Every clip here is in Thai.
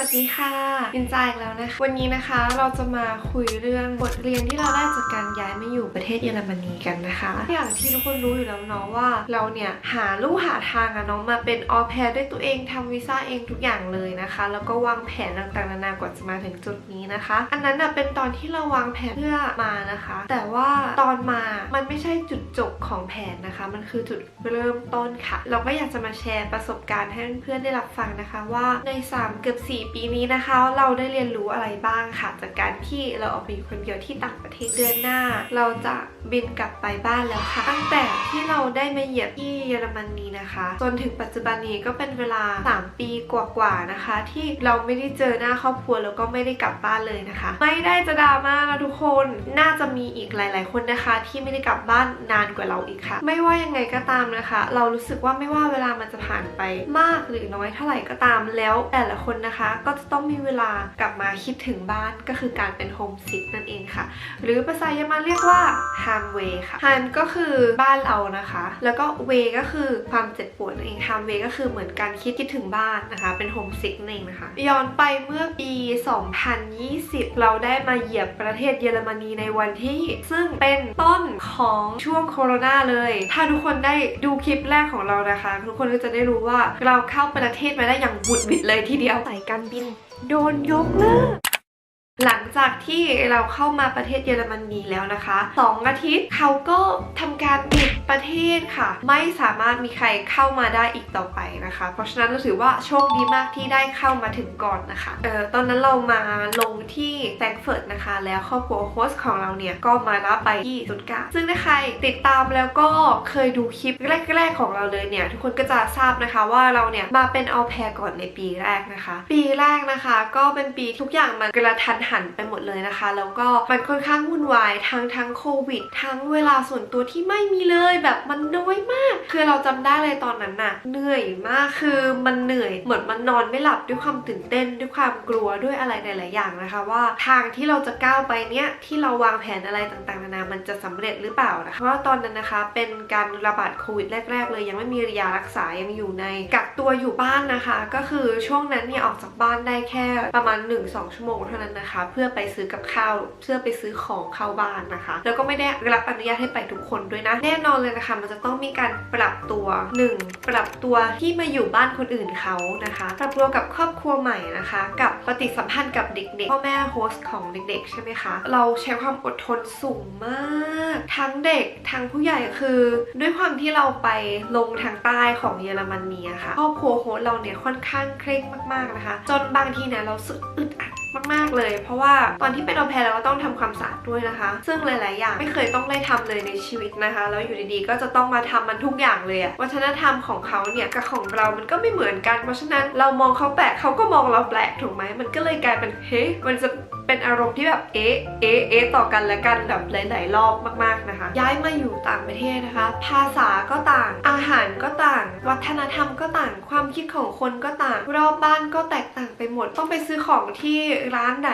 วัสดีค่ะยินจาอีกแล้วนะคะ วันนี้นะคะเราจะมาคุยเรื่องบทเรียนที่เราได้จากการย้ายมาอยู่ประเทศเยอรมนีกันนะคะ อย่างที่ทุกคนรู้อยู่แล้วเนาะว่า เราเนี่ยหาลู่หาทางอะเนาะมาเป็นออแพรด้วยตัวเองทำวีซ่าเองทุกอย่างเลยนะคะ แล้วก็วางแผนต่างๆนานากว่าจะมาถึงจุดนี้นะคะ อันนั้นอะเป็นตอนที่เราวางแผนเพื่อมานะคะ แต่ว่าตอนมามันไม่ใช่จุดจบของแผนนะคะ มันคือจุดเริ่มต้นค่ะ เราก็อยากจะมาแชร์ประสบการณ์ให้เพื่อนๆได้รับฟังนะคะ ว่าใน 3 เกือบ4ปีนี้นะคะ เราได้เรียนรู้อะไรบ้างค่ะ จากการที่เราออกไปอยู่คนเดียวที่ต่างประเทศเดือนหน้า เราจะบินกลับไปบ้านแล้วค่ะ ตั้งแต่ที่เราได้มาเหยียบที่เยอรมนีนะคะ จนถึงปัจจุบันนี้ก็เป็นเวลา 3 ปีกว่าๆนะคะ ที่เราไม่ได้เจอหน้าครอบครัวแล้วก็ไม่ได้กลับบ้านเลยนะคะ ไม่ได้จะดราม่านะทุกคนน่าจะมีอีกหลาย ๆ คนนะคะ ที่ไม่ได้กลับบ้านนานกว่าเราอีกค่ะ ไม่ว่ายังไงก็ตามนะคะ เรารู้สึกว่าไม่ว่าเวลามันจะผ่านไปมากหรือน้อยเท่าไหร่ก็ตามแล้วแต่ละคนนะคะก็จะต้องมีเวลากลับมาคิดถึงบ้านก็คือการเป็นโฮมซิกนั่นเองค่ะ หรือภาษาเยอรมันเรียกว่า h a m w a y ค่ะ h a m ก็คือบ้านเรานะคะ แล้วก็ way ก็คือความเจ็บปวดนั่นเอง h a m w a y ก็คือเหมือนการคิดคิดถึงบ้านนะคะเป็นโฮมซิกนั่นเองนะคะ ย้อนไปเมื่อปี 2020 เราได้มาเหยียบประเทศเยอรมนีในวันที่ซึ่งเป็นต้นของช่วงโควิดเลย ถ้าทุกคนได้ดูคลิปแรกของเรานะคะ ทุกคนก็จะได้รู้ว่าเราเข้าประเทศมาได้อย่างบุดบิดเลยทีเดียวใสายการบินโดนยกเลิก หลังจากที่เราเข้ามาประเทศเยอรมนีแล้วนะคะสองอาทิตย์เขาก็ทำการปิดประเทศค่ะ ไม่สามารถมีใครเข้ามาได้อีกต่อไปนะคะ เพราะฉะนั้นเราถือว่าโชคดีมากที่ได้เข้ามาถึงก่อนนะคะเออตอนนั้นเรามาลงที่แฟรงก์เฟิร์ตนะคะ แล้วครอบครัวโฮสต์ของเราเนี่ยก็มารับไปที่สุดกาซึ่งถ้าใครติดตามแล้วก็เคยดูคลิปแรก ๆ ของเราเลยเนี่ยทุกคนก็จะทราบนะคะว่าเราเนี่ยมาเป็นเอแพรก่อนในปีแรกนะคะ ปีแรกนะคะ ก็เป็นปีทุกอย่างมันกระทันหันไปหมดเลยนะคะ แล้วก็มันค่อนข้างวุ่นวายทั้งทั้งโควิด ทั้งเวลาส่วนตัวที่ไม่มีเลยแบบมันน้อยมาก คือเราจำได้เลยตอนนั้นน่ะเหนื่อยมากคือมันเหนื่อยเหมือนมันนอนไม่หลับด้วยความตื่นเต้นด้วยความกลัวด้วยอะไรหลายๆอย่างนะคะ ว่าทางที่เราจะก้าวไปเนี้ยที่เราวางแผนอะไรต่างๆนานามันจะสำเร็จหรือเปล่านะคะเพราะว่าตอนนั้นนะคะเป็นการระบาดโควิดแรก ๆ เลยยังไม่มียารักษายังอยู่ในกักตัวอยู่บ้านนะคะ ก็คือช่วงนั้นเนี่ยออกจากบ้านได้แค่ประมาณ 1-2 ชั่วโมงเท่านั้นนะคะเพื่อไปซื้อกับข้าวเพื่อไปซื้อของเข้าบ้านนะคะ แล้วก็ไม่ได้รับอนุญาตให้ไปทุกคนด้วยนะ แน่นอนเลยนะคะ มันจะต้องมีการปรับตัว 1. ปรับตัวที่มาอยู่บ้านคนอื่นเขานะคะปรับตัวกับครอบครัวใหม่นะคะ กับปฏิสัมพันธ์กับเด็กๆพ่อแม่โฮสต์ของเด็กๆ ใช่ไหมคะ เราใช้ความอดทนสูงมาก ทั้งเด็กทั้งผู้ใหญ่คือ ด้วยความที่เราไปลงทางใต้ของเยอรมนีอะค่ะครอบครัวโฮสต์เราเนี่ยค่อนข้างเคร่งมากๆนะคะ จนบางทีเนี่ยเราสึกอึดอัด มากๆเลย เพราะว่าตอนที่เป็นอแพรเราก็ต้องทำความสะอาดด้วยนะคะ ซึ่งหลาย ๆ อย่างไม่เคยต้องได้ทำเลยในชีวิตนะคะ แล้วอยู่ดี ๆ ก็จะต้องมาทำมันทุกอย่างเลยอะวัฒนธรรมของเขาเนี่ยกับของเรา มันก็ไม่เหมือนกัน เพราะฉะนั้นเรามองเขาแปลกเขาก็มองเราแปลกถูกไหมมันก็เลยกลายเป็นเฮ้ยมันจะ เป็นอารมณ์ที่แบบเอ๊ะเอ๊ะเอ๊ะต่อกันและกันแบบหลายๆรอบมากๆนะคะ ย้ายมาอยู่ต่างประเทศนะคะ ภาษาก็ต่าง อาหารก็ต่าง วัฒนธรรมก็ต่าง ความคิดของคนก็ต่าง รอบบ้านก็แตกต่างไปหมด ต้องไปซื้อของที่ร้านไหน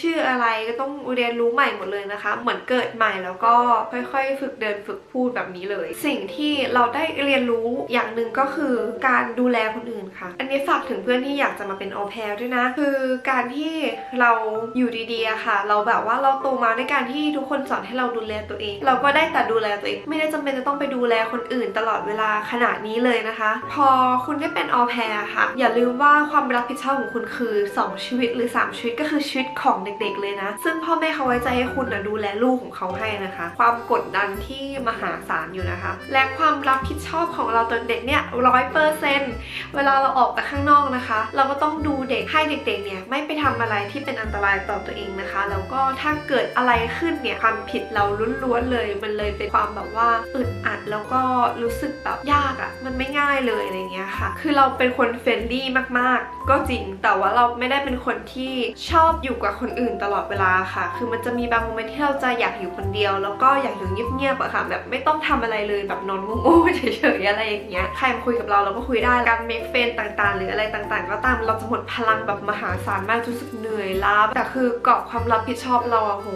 ชื่ออะไรก็ต้องเรียนรู้ใหม่หมดเลยนะคะ เหมือนเกิดใหม่แล้วก็ค่อยๆ ฝึกเดินฝึกพูดแบบนี้เลย สิ่งที่เราได้เรียนรู้อย่างหนึ่งก็คือการดูแลคนอื่นค่ะ อันนี้ฝากถึงเพื่อนที่อยากจะมาเป็นออแพรด้วยนะ คือการที่เราอยู่ดีๆอะค่ะ เราแบบว่าเราโตมาด้วยการที่ทุกคนสอนให้เราดูแลตัวเอง เราก็ได้แต่ดูแลตัวเอง ไม่ได้จำเป็นจะต้องไปดูแลคนอื่นตลอดเวลาขนาดนี้เลยนะคะ พอคุณได้เป็นออแพร์ค่ะ อย่าลืมว่าความรับผิดชอบของคุณคือ 2 ชีวิตหรือ 3 ชีวิตก็คือชีวิตของเด็กๆเลยนะ ซึ่งพ่อแม่เขาไว้ใจให้คุณนะดูแลลูกของเขาให้นะคะ ความกดดันที่มหาศาลอยู่นะคะ และความรับผิดชอบของเราตอนเด็กเนี่ยร้อยเปอร์เซนต์เวลาเราออกไปข้างนอกนะคะ เราก็ต้องดูเด็กให้เด็กๆเนี่ยไม่ไปทำอะไรที่เป็นอันตรายต่อตัวเองนะคะ แล้วก็ถ้าเกิดอะไรขึ้นเนี่ยความผิดเราล้วนๆเลย มันเลยเป็นความแบบว่าอึดอัดแล้วก็รู้สึกแบบยากอะ่ะ มันไม่ง่ายเลยอะไรเงี้ยค่ะ คือเราเป็นคนเฟรนลี่มากๆ ก็จริง แต่ว่าเราไม่ได้เป็นคนที่ชอบอยู่กับคนอื่นตลอดเวลาค่ะ คือมันจะมีบางโมเมนต์ที่เราจะอยากอยู่คนเดียว แล้วก็อยากอยู่เงียบๆอะค่ะ แบบไม่ต้องทำอะไรเลยแบบนอนง่ๆเฉยๆอะไรอย่างเงี้ย ใครมาคุยกับเราเราก็คุยได้ การเมคเฟนต่างๆ หรืออะไรต่างๆ ก็ตาม เราจะหมดพลังแบบมหาศาลมากรู้สึกเหนื่อยล้าแต่คือกรอบความรับผิดชอบเราอะโห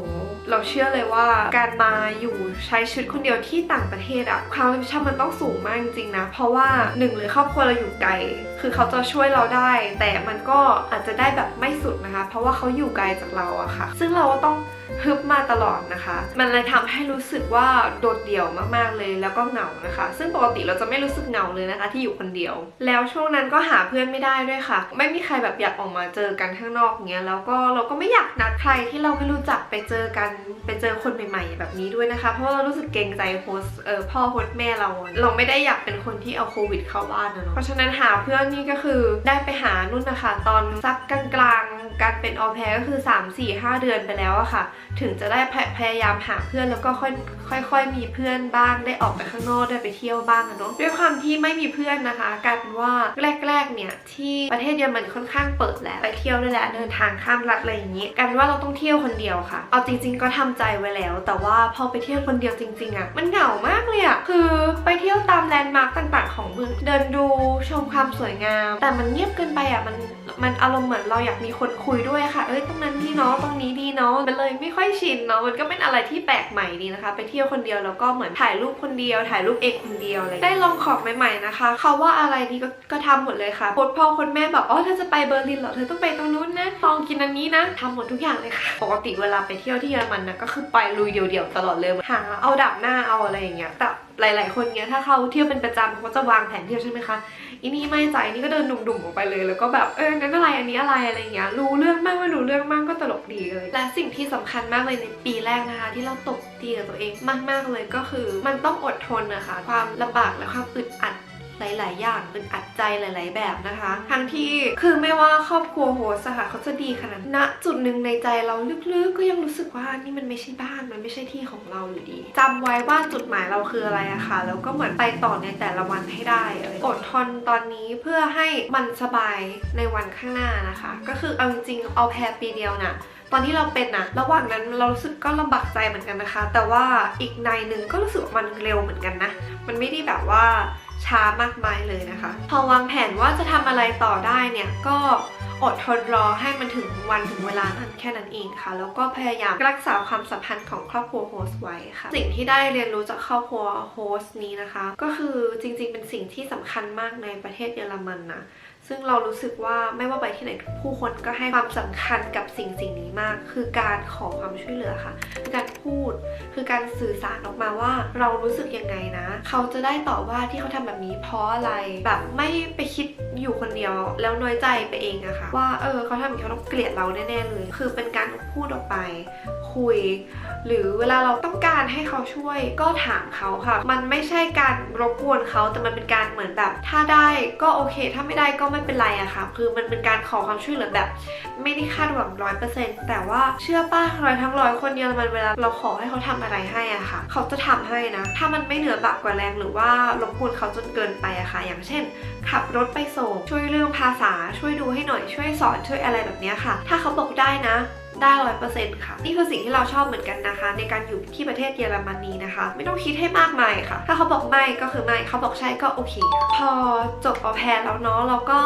เราเชื่อเลยว่าการมาอยู่ใช้ชีวิตคนเดียวที่ต่างประเทศอะความรับผิดชอบมันต้องสูงมากจริงๆนะ เพราะว่าหนึ่งเลยครอบครัวเราอยู่ไกล คือเขาจะช่วยเราได้ แต่มันก็อาจจะได้แบบไม่สุดนะคะ เพราะว่าเขาอยู่ไกลจากเราอะค่ะ ซึ่งเราก็ต้อง ฮึบมาตลอดนะคะ มันเลยทำให้รู้สึกว่าโดดเดี่ยวมากๆเลยแล้วก็เหงานะคะ ซึ่งปกติเราจะไม่รู้สึกเหงาเลยนะคะ ที่อยู่คนเดียว แล้วช่วงนั้นก็หาเพื่อนไม่ได้ด้วยค่ะ ไม่มีใครแบบอยากออกมาเจอกันข้างนอกเงี้ยแล้วก็เราก็ไม่อยากนัดใครที่เราไม่รู้จักไปเจอกันไปเจอคนใหม่ ๆ แบบนี้ด้วยนะคะ เพราะว่าเรารู้สึกเกรงใจโฮสเออพ่อโฮสแม่เรา เราไม่ได้อยากเป็นคนที่เอาโควิดเข้าบ้านนะเนาะเพราะฉะนั้นหาเพื่อนนี่ก็คือได้ไปหานุ่นนะคะ ตอนสักกลาง การเป็นออแพรก็คือ 3 4 5 เดือนไปแล้วอะค่ะ ถึงจะได้พยพยายามหาเพื่อนแล้วก็ค่อยค่อยๆมีเพื่อนบ้างได้ออกไปข้างนอกได้ไปเที่ยวบ้างอะเนาะด้วยความที่ไม่มีเพื่อนนะคะกลายเป็นว่าแรกๆเนี่ยที่ประเทศเยอรมันค่อนข้างเปิดแล้วไปเที่ยวได้แล้วเดินทางข้ามรัฐอะไรอย่างนี้กลายเป็นว่าเราต้องเที่ยวคนเดียวค่ะ เอาจริง ๆ ก็ทำใจไว้แล้ว แต่ว่าพอไปเที่ยวคนเดียวจริงๆอะมันเหงามากเลยอะคือไปเที่ยวตามแลนด์มาร์คต่าง ๆ ของเมืองเดินดูชมความสวยงาม แต่มันเงียบเกินไปอะมันมันอารมณ์เหมือนเราอยากมีคนคุยด้วยค่ะ เอ้ยตรงนั้นดีเนาะตรงนี้ดีเนาะมันเลยไม่ค่อยชินเนาะมันก็เป็นอะไรที่แปลกใหม่ดีนะคะ ไปเที่ยวคนเดียวแล้วก็เหมือนถ่ายรูปคนเดียว ถ่ายรูปเองคนเดียวอะไรได้ลองของใหม่ๆนะคะเขาว่าอะไรดีก็ก็ทำหมดเลยค่ะคนพ่อคนแม่แบบอ๋อเธอจะไปเบอร์ลินเหรอเธอต้องไปตรงนู้นนะลองกินอันนี้นะทำหมดทุกอย่างเลยค่ะ ปกติเวลาไปเที่ยวที่เยอรมันนะก็คือไปลุยเดี่ยวๆตลอดเลยหาเอาดับหน้าเอาอะไรอย่างเงี้ยแต่หลาย ๆ คนเนี้ยถ้าเขาเที่ยวเป็นประจำเขาจะวางแผนเที่ยวใช่ไหมคะ อีนี่ไม่ใจนี่ก็เดินดุ่มๆออกไปเลย แล้วก็แบบเออนั้นอะไรอันนี้อะไรอะไรอย่างเงี้ยรู้เรื่องมากไม่รู้เรื่องมากก็ตลกดีเลย และสิ่งที่สำคัญมากเลยในปีแรกนะคะ ที่เราตกตีกับตัวเองมากๆเลยก็คือ มันต้องอดทนนะคะ ความลำบากและความอึดอัด หลาย ๆ อย่างอึดอัดใจหลาย ๆ แบบนะคะ ทั้งที่คือไม่ว่าครอบครัวโฮสต์ค่ะเขาจะดีขนาดณจุดหนึ่งในใจเราลึก ๆ ก็ยังรู้สึกว่านี่มันไม่ใช่บ้านมันไม่ใช่ที่ของเราอยู่ดีจำไว้ว่าจุดหมายเราคืออะไรอะค่ะแล้วก็เหมือนไปต่อในแต่ละวันให้ได้อดทนตอนนี้เพื่อให้มันสบายในวันข้างหน้านะคะ ก็คือเอาจริงๆเอาแพรปีเดียวน่ะตอนที่เราเป็นนะระหว่างนั้นเรารู้สึกก็ลำบากใจเหมือนกันนะคะ แต่ว่าอีกในหนึ่งก็รู้สึกว่ามันเร็วเหมือนกันนะ มันไม่ได้แบบว่า ช้ามากมายเลยนะคะ พอวางแผนว่าจะทำอะไรต่อได้เนี่ยก็อดทนรอให้มันถึงวันถึงเวลานั้นแค่นั้นเองค่ะ แล้วก็พยายามรักษาความสัมพันธ์ของครอบครัวโฮสไว้ค่ะ สิ่งที่ได้เรียนรู้จากครอบครัวโฮสนี้นะคะ ก็คือจริงๆเป็นสิ่งที่สำคัญมากในประเทศเยอรมันนะ ซึ่งเรารู้สึกว่าไม่ว่าไปที่ไหนผู้คนก็ให้ความสำคัญกับสิ่งสิ่งนี้มาก คือการขอความช่วยเหลือค่ะคือการพูด คือการสื่อสารออกมาว่าเรารู้สึกยังไงนะ เขาจะได้ตอบว่าที่เขาทำแบบนี้เพราะอะไรแบบไม่ไปคิดอยู่คนเดียว แล้วน้อยใจไปเองอะค่ะว่าเออเขาทำอย่างนี้เขาต้องเกลียดเราแน่ๆเลย คือเป็นการพูดออกไป คุย หรือเวลาเราต้องการให้เขาช่วยก็ถามเขาค่ะ มันไม่ใช่การรบกวนเขาแต่มันเป็นการเหมือนแบบ ถ้าได้ก็โอเค ถ้าไม่ได้ก็ไม่เป็นไรอะค่ะ คือมันเป็นการขอความช่วยเหลือแบบ ไม่ได้คาดหวังร้อยเปอร์เซ็นต์แต่ว่าเชื่อป้าร้อยทั้งร้อยคนเยอรมันเวลาเราขอให้เขาทำอะไรให้อะค่ะ เขาจะทำให้นะ ถ้ามันไม่เหนือบากกว่าแรงหรือว่ารบกวนเขาจนเกินไปอะค่ะ อย่างเช่น ขับรถไปส่งช่วยเรื่องภาษาช่วยดูให้หน่อยช่วยสอนช่วยอะไรแบบนี้ค่ะ ถ้าเขาบอกได้นะ ได้ร้อยเปอร์เซ็นต์ค่ะ นี่คือสิ่งที่เราชอบเหมือนกันนะคะ ในการอยู่ที่ประเทศเยอรมนีนะคะ ไม่ต้องคิดให้มากมายค่ะ ถ้าเขาบอกไม่ก็คือไม่เขาบอกใช่ก็โอเค พอจบออแพรแล้วเนาะเราก็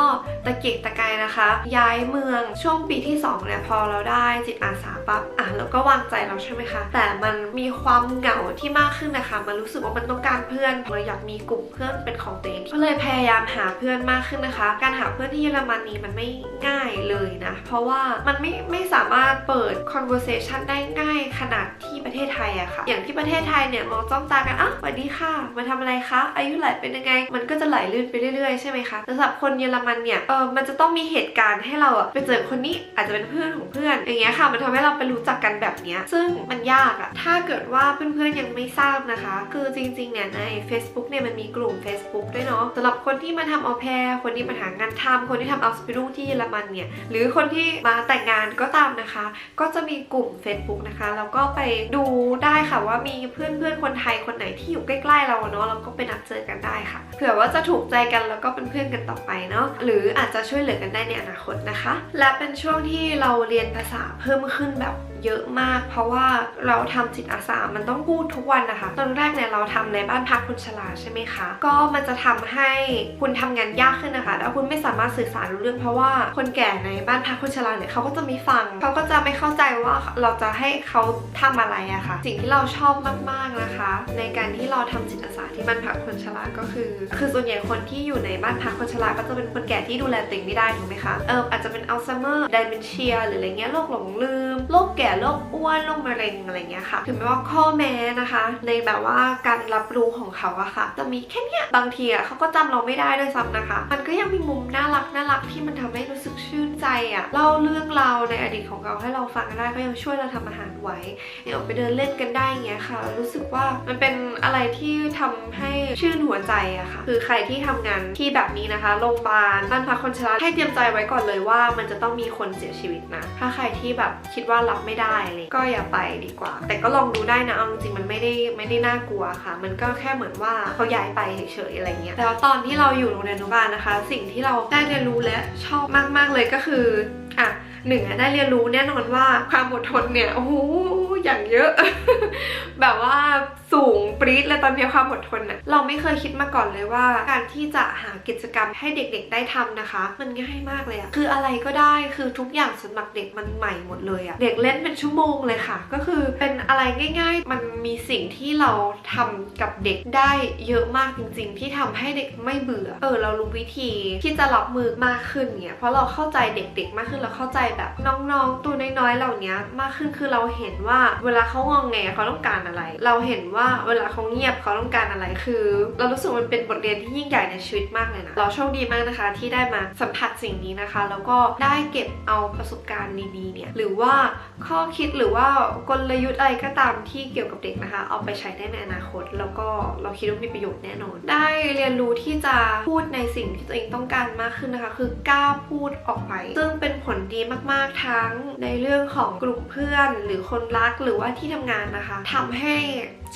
ตะเกียกตะกายนะคะ ย้ายเมืองช่วงปีที่2เนี่ยพอเราได้จิตอาสาปั๊บอะเราก็วางใจเราใช่ไหมคะ แต่มันมีความเหงาที่มากขึ้นนะคะ มันรู้สึกว่ามันต้องการเพื่อนเราอยากมีกลุ่มเพื่อนเป็นของตัวเองก็เลยพยายามหาเพื่อนมากขึ้นนะคะ การหาเพื่อนที่เยอรมนีมันไม่ง่ายเลยนะ เพราะว่ามันไม่ไม่สามารถเปิด conversation ได้ง่ายขนาดที่ประเทศไทยอะค่ะ อย่างที่ประเทศไทยเนี่ยมองจ้องตากันอะสวัสดีค่ะ มาทำอะไรคะ อายุไหลเป็นยังไง มันก็จะไหลลื่นไปเรื่อยๆใช่ไหมคะแต่สำหรับคนเยอรมันเนี่ย เออมันจะต้องมีเหตุการณ์ให้เราอะไปเจอคนนี้อาจจะเป็นเพื่อนของเพื่อน อย่างเงี้ยค่ะ มันทำให้เราไปรู้จักกันแบบเนี้ย ซึ่งมันยากอะถ้าเกิดว่าเพื่อนๆยังไม่ทราบนะคะ คือจริงๆเนี่ยใน Facebook เนี่ยมันมีกลุ่ม Facebook ด้วยเนาะสำหรับคนที่มาทำเอาแพรคนที่มาหางานทำคนที่ทำเอาสปิรุที่เยอรมันเนี่ย หรือคนที่มาแต่งงานก็ตามนะคะก็จะมีกลุ่ม Facebook นะคะแล้วก็ไปดูได้ค่ะว่ามีเพื่อนเพื่อนคนไทยคนไหนที่อยู่ใกล้ๆเราเนาะเราก็ไปนัดเจอกันได้ค่ะ เผื่อว่าจะถูกใจกันแล้วก็เป็นเพื่อนกันต่อไปเนาะหรืออาจจะช่วยเหลือกันได้ในอนาคตนะคะ และเป็นช่วงที่เราเรียนภาษาเพิ่มขึ้นแบบ เยอะมาก เพราะว่าเราทำจิตอาสา มันต้องพูดทุกวันนะคะ ตอนแรกเนี่ยเราทำในบ้านพักคนชราใช่ไหมคะ ก็มันจะทำให้คุณทำงานยากขึ้นนะคะแล้วคุณไม่สามารถสื่อสารรู้เรื่องเพราะว่าคนแก่ในบ้านพักคนชราเนี่ยเขาก็จะไม่ฟัง เขาก็จะไม่เข้าใจว่าเราจะให้เขาทำอะไรอะค่ะ สิ่งที่เราชอบมากๆนะคะ ในการที่เราทำจิตอาสาที่บ้านพักคนชราก็คือ คือส่วนใหญ่คนที่อยู่ในบ้านพักคนชราก็จะเป็นคนแก่ที่ดูแลตัวเองไม่ได้ถูกไหมคะ เอออาจจะเป็นอัลไซเมอร์ ไดเมนเชีย หรืออะไรเงี้ยโรคหลงลืม โรคแก่โรคอ้วนโรคมะเร็งอะไรเงี้ยค่ะ ถึงแม้ว่าข้อแม้นะคะ ในแบบว่าการรับรู้ของเขาอะค่ะ จะมีแค่เนี้ยบางทีอะเขาก็จำเราไม่ได้ด้วยซ้ำนะคะ มันก็ยังมีมุมน่ารักน่ารักที่มันทำให้รู้สึกชื่นใจอะเล่าเรื่องราวในอดีตของเราให้เราฟังได้ก็ยังช่วยเราทำอาหาร ไว้เนี่ยออกไปเดินเล่นกันได้เงี้ยค่ะ รู้สึกว่ามันเป็นอะไรที่ทำให้ชื่นหัวใจอะค่ะ คือใครที่ทำงานที่แบบนี้นะคะโรงพยาบาลบ้านพักคนชราให้เตรียมใจไว้ก่อนเลยว่า มันจะต้องมีคนเสียชีวิตนะ ถ้าใครที่แบบคิดว่ารับไม่ได้อะไรก็อย่าไปดีกว่า แต่ก็ลองดูได้นะเอาจริงมันไม่ได้ไม่ได้น่ากลัวค่ะ มันก็แค่เหมือนว่าเขาย้ายไปเฉยๆอะไรเงี้ยแล้วตอนที่เราอยู่โรงเรียนอนุบาลนะคะ สิ่งที่เราได้เรียนรู้และชอบมาก ๆเลยก็คืออะ หนึ่งอได้เรียนรู้แน่นอนว่าความอดทนเนี่ยโอ้โหอย่างเยอะ แบบว่า สูงปรี๊ดเลยตอนนี้ความอดทนอะเราไม่เคยคิดมาก่อนเลยว่า การที่จะหากิจกรรมให้เด็กๆได้ทำนะคะ มันง่ายมากเลยอะคืออะไรก็ได้คือทุกอย่างสำหรับเด็กมันใหม่หมดเลยอะเด็กเล่นเป็นชั่วโมงเลยค่ะ ก็คือเป็นอะไรง่าย ๆ มันมีสิ่งที่เราทำกับเด็กได้เยอะมากจริง ๆ ที่ทำให้เด็กไม่เบื่อ เออเรารู้วิธีที่จะรับมือมากขึ้นเนี่ยเพราะเราเข้าใจเด็กๆ มากขึ้นเราเข้าใจแบบน้องๆตัวน้อยๆเหล่านี้มากขึ้นคือเราเห็นว่าเวลาเขางองแงเขาต้องการอะไร เราเห็นว่าเวลาเขาเงียบเขาต้องการอะไรคือ เรารู้สึกมันเป็นบทเรียนที่ยิ่งใหญ่ในชีวิตมากเลยนะเราโชคดีมากนะคะที่ได้มาสัมผัสสิ่งนี้นะคะ แล้วก็ได้เก็บเอาประสบการณ์ดีๆเนี่ยหรือว่าข้อคิดหรือว่ากลยุทธ์อะไรก็ตามที่เกี่ยวกับเด็กนะคะ เอาไปใช้ได้ในอนาคต แล้วก็เราคิดว่ามีประโยชน์แน่นอน ได้เรียนรู้ที่จะพูดในสิ่งที่ตัวเองต้องการมากขึ้นนะคะ คือกล้าพูดออกไป ซึ่งเป็นผลดีมากๆทั้งในเรื่องของกลุ่มเพื่อน หรือคนรักหรือว่าที่ทำงานนะคะทำให้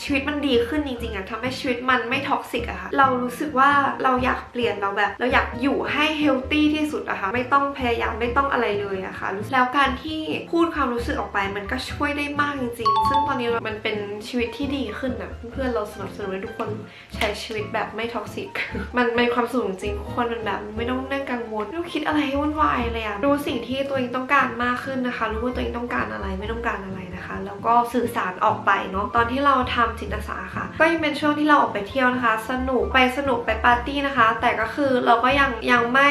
ชีวิตมันดีขึ้นจริงๆอะทำให้ชีวิตมันไม่ท็อกซิกอะค่ะ เรารู้สึกว่าเราอยากเปลี่ยนเราแบบ เราอยากอยู่ให้เฮลตี้ที่สุดอะค่ะ ไม่ต้องพยายามไม่ต้องอะไรเลยอะค่ะ แล้วการที่พูดความรู้สึกออกไปมันก็ช่วยได้มากจริงๆ ซึ่งตอนนี้มันเป็นชีวิตที่ดีขึ้นอะเพื่อนๆเราสนับสนุนให้ทุกคนใช้ชีวิตแบบไม่ท็อกซิก มันเป็นความสุขจริงๆทุกคนมันแบบไม่ต้องนั่งกังวลไม่ต้องคิดอะไรให้วุ่นวายเลยอะรู้สิ่งที่ตัวเองต้องการมากขึ้นนะคะ รู้ว่าตัวเองต้องการอะไรไม่ต้องการอะไรนะคะ แล้วก็สื่อสารออกไปเนาะ ตอนที่เราทำจิตอาสาค่ะ ก็ยังเป็นช่วงที่เราออกไปเที่ยวนะคะ สนุกไปสนุกไปปาร์ตี้นะคะ แต่ก็คือเราก็ยังยังไม่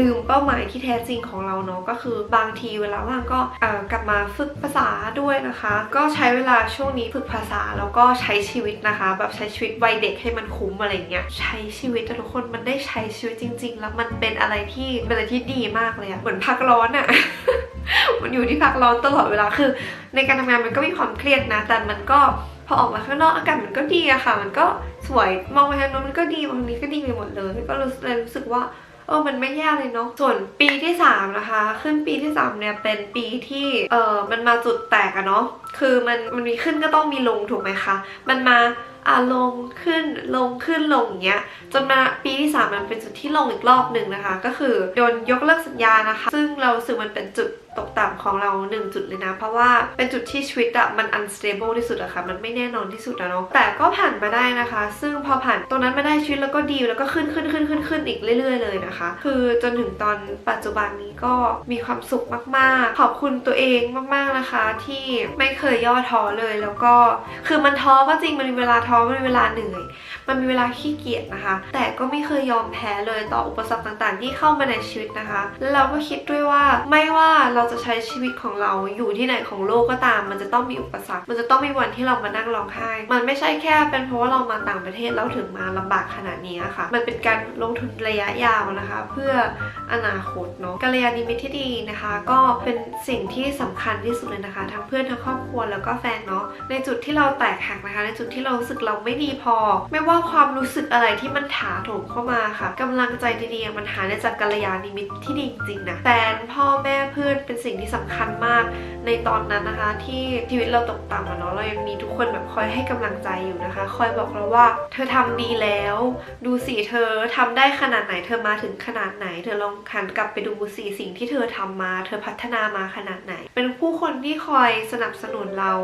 ลืมเป้าหมายที่แท้จริงของเราเนาะก็คือบางทีเวลาว่างก็กลับมาฝึกภาษาด้วยนะคะ ก็ใช้เวลาช่วงนี้ฝึกภาษาแล้วก็ใช้ชีวิตนะคะ แบบใช้ชีวิตวัยเด็กให้มันคุ้มอะไรเงี้ยใช้ชีวิตทุกคนมันได้ใช้ชีวิตจริง ๆ แล้วมันเป็นอะไรที่เป็นอะไรที่ดีมากเลยอะเหมือนพักร้อนอะมันอยู่ที่พักร้อนตลอดเวลาคือ ในการทำงานมันก็มีความเครียดนะ แต่มันก็พอออกมาข้างนอกอากาศมันก็ดีอะค่ะ มันก็สวยมองไปทางโน้นมันก็ดีมองนี้ก็ดีไปหมดเลยก็รู้เลยรู้สึกว่าเออมันไม่แย่เลยเนาะส่วนปีที่สามนะคะ ขึ้นปีที่สามเนี่ยเป็นปีที่เออมันมาจุดแตกอะเนาะคือมันมันมีขึ้นก็ต้องมีลงถูกไหมคะ มันมา อะลงขึ้นลงขึ้นลงอย่างเงี้ยจนมาปีที่ 3 มันเป็นจุดที่ลงอีกรอบหนึ่งนะคะ ก็คือโดนยกเลิกสัญญานะคะ ซึ่งเรารู้สึกมันเป็นจุดตกต่ำของเราหนึ่งจุดเลยนะ เพราะว่าเป็นจุดที่ชีวิตอะมัน unstable ที่สุดอะค่ะ มันไม่แน่นอนที่สุดอะเนาะแต่ก็ผ่านมาได้นะคะ ซึ่งพอผ่านตรงนั้นมาได้ชีวิตแล้วก็ดีแล้วก็ขึ้นขึ้นขึ้นขึ้นขึ้นอีกเรื่อย ๆ เลยนะคะ คือจนถึงตอนปัจจุบันนี้ก็มีความสุขมากๆ ขอบคุณตัวเองมากๆนะคะ ที่ไม่เคยย่อท้อเลยแล้วก็คือมันท้อก็จริงมันมีเวลาท้อมันมีเวลาเหนื่อย มันมีเวลาขี้เกียจนะคะ แต่ก็ไม่เคยยอมแพ้เลยต่ออุปสรรคต่างๆ ที่เข้ามาในชีวิตนะคะ แล้วเราก็คิดด้วยว่าไม่ว่าเราจะใช้ชีวิตของเราอยู่ที่ไหนของโลกก็ตาม มันจะต้องมีอุปสรรค มันจะต้องมีวันที่เรามานั่งร้องไห้ มันไม่ใช่แค่เป็นเพราะว่าเรามาต่างประเทศแล้วถึงมาลำบากขนาดนี้ค่ะ มันเป็นการลงทุนระยะยาวนะคะ เพื่ออนาคตเนาะกัลยาณมิตรที่ดีนะคะ ก็เป็นสิ่งที่สำคัญที่สุดเลยนะคะ ทั้งเพื่อนทั้งครอบครัวแล้วก็แฟนเนาะในจุดที่เราแตกหักนะคะ ในจุดที่เรารู้สึกเราไม่ดีพอ ไม่ว่าความรู้สึกอะไรที่มันถาโถมเข้ามาค่ะกำลังใจดีๆมันหาได้จากกัลยาณมิตรที่ดีจริงๆนะแฟนพ่อแม่เพื่อนเป็นสิ่งที่สำคัญมากในตอนนั้นนะคะ ที่ชีวิตเราตกต่ำอะเนาะเรายังมีทุกคนแบบคอยให้กำลังใจอยู่นะคะ คอยบอกเราว่า เธอทำดีแล้ว ดูสิเธอทำได้ขนาดไหน เธอมาถึงขนาดไหน เธอลองหันกลับไปดูสิสิ่งที่เธอทำมา เธอพัฒนามาขนาดไหน เป็นผู้คนที่คอยสนับสนุนเรา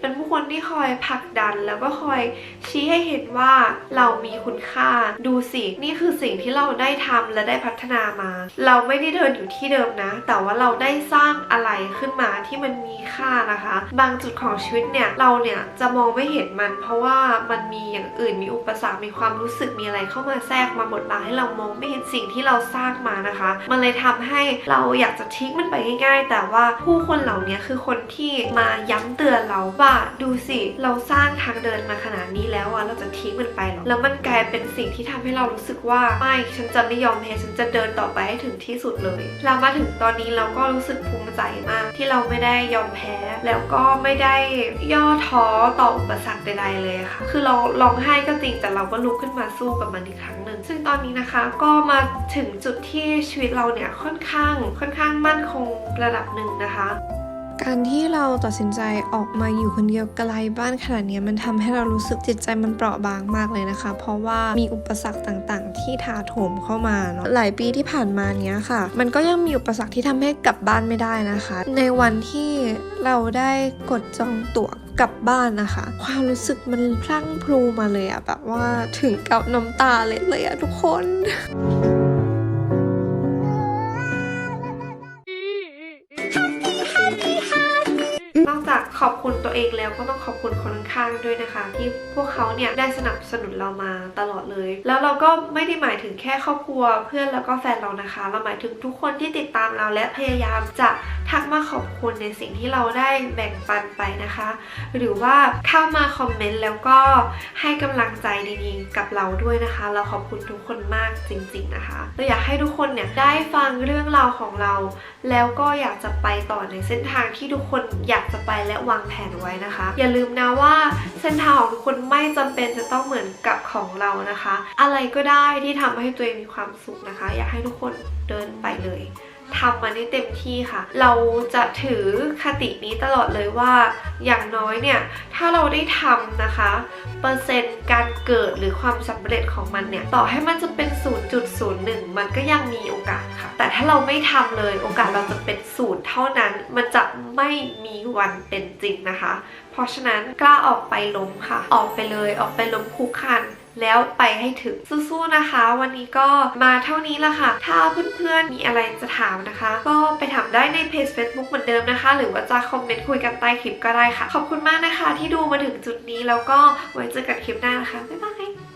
เป็นผู้คนที่คอยผลักดันแล้วก็คอยชี้ให้เห็นว่าเรามีคุณค่า ดูสิ นี่คือสิ่งที่เราได้ทำและได้พัฒนามา เราไม่ได้เดินอยู่ที่เดิมนะ แต่ว่าเราได้สร้างอะไรขึ้นมาที่มันมีค่านะคะ บางจุดของชีวิตเนี่ยเราเนี่ยจะมองไม่เห็นมัน เพราะว่ามันมีอย่างอื่นมีอุปสรรคมีความรู้สึกมีอะไรเข้ามาแทรกมาบดบังให้เรามองไม่เห็นสิ่งที่เราสร้างมานะคะ มันเลยทำให้เราอยากจะทิ้งมันไปง่าย ๆ แต่ว่าผู้คนเหล่านี้คือคนที่มาย้ำเตือนเราว่าดูสิ เราสร้างทางเดินมาขนาดนี้แล้วอะเราจะทิ้งมันไปเหรอแล้วมันกลายเป็นสิ่งที่ทำให้เรารู้สึกว่าไม่ฉันจะไม่ยอมแพ้ฉันจะเดินต่อไปให้ถึงที่สุดเลย เรามาถึงตอนนี้เราก็รู้สึกภูมิใจมาก ที่เราไม่ได้ยอมแพ้ แล้วก็ไม่ได้ย่อท้อต่ออุปสรรคใดๆเลยค่ะ คือเราร้องไห้ก็จริงแต่เราก็ลุกขึ้นมาสู้กับมันอีกครั้งหนึ่งซึ่งตอนนี้นะคะก็มาถึงจุดที่ชีวิตเราเนี่ยค่อนข้างค่อนข้างมั่นคงระดับหนึ่งนะคะ การที่เราตัดสินใจออกมาอยู่คนเดียวไกลบ้านขนาดนี้มันทำให้เรารู้สึกจิตใจมันเปราะบางมากเลยนะคะ เพราะว่ามีอุปสรรคต่างๆ ที่ถาโถมเข้ามาเนาะหลายปีที่ผ่านมาเนี้ยค่ะ มันก็ยังมีอุปสรรคที่ทำให้กลับบ้านไม่ได้นะคะ ในวันที่เราได้กดจองตั๋วกลับบ้านนะคะ ความรู้สึกมันพลั่งพลูมาเลยอะแบบว่าถึงกับน้ำตาเลยเลยอะทุกคน ตัวเองแล้วก็ต้องขอบคุณคน ข้างด้วยนะคะ ที่พวกเขาเนี่ยได้สนับสนุนเรามาตลอดเลย แล้วเราก็ไม่ได้หมายถึงแค่ครอบครัวเพื่อนแล้วก็แฟนเรานะคะ เราหมายถึงทุกคนที่ติดตามเราและพยายามจะทักมาขอบคุณในสิ่งที่เราได้แบ่งปันไปนะคะ หรือว่าเข้ามาคอมเมนต์แล้วก็ให้กำลังใจดีๆกับเราด้วยนะคะ เราขอบคุณทุกคนมากจริง ๆนะคะเราอยากให้ทุกคนเนี่ยได้ฟังเรื่องราวของเรา แล้วก็อยากจะไปต่อในเส้นทางที่ทุกคนอยากจะไปและวางแผนไว้นะคะ อย่าลืมนะว่าเส้นทางของทุกคนไม่จำเป็นจะต้องเหมือนกับของเรานะคะ อะไรก็ได้ที่ทำให้ตัวเองมีความสุขนะคะ อยากให้ทุกคนเดินไปเลยทำมันให้เต็มที่ค่ะ เราจะถือคตินี้ตลอดเลยว่า อย่างน้อยเนี่ย ถ้าเราได้ทำนะคะ เปอร์เซ็นต์การเกิดหรือความสำเร็จของมันเนี่ย ต่อให้มันจะเป็น 0.01 มันก็ยังมีโอกาสค่ะ แต่ถ้าเราไม่ทำเลย โอกาสเราจะเป็นศูนย์เท่านั้น มันจะไม่มีวันเป็นจริงนะคะ ราะฉะนั้นกล้าออกไปล้มค่ะ ออกไปเลยออกไปล้มคุกคันแล้วไปให้ถึงสู้ๆนะคะ วันนี้ก็มาเท่านี้ละค่ะ ถ้าเพื่อนๆมีอะไรจะถามนะคะ ก็ไปถามได้ในเพจ Facebook เหมือนเดิมนะคะ หรือว่าจะคอมเมนต์คุยกันใต้คลิปก็ได้ค่ะ ขอบคุณมากนะคะ ที่ดูมาถึงจุดนี้แล้วก็ไว้เจอกันคลิปหน้านะคะบ๊ายบาย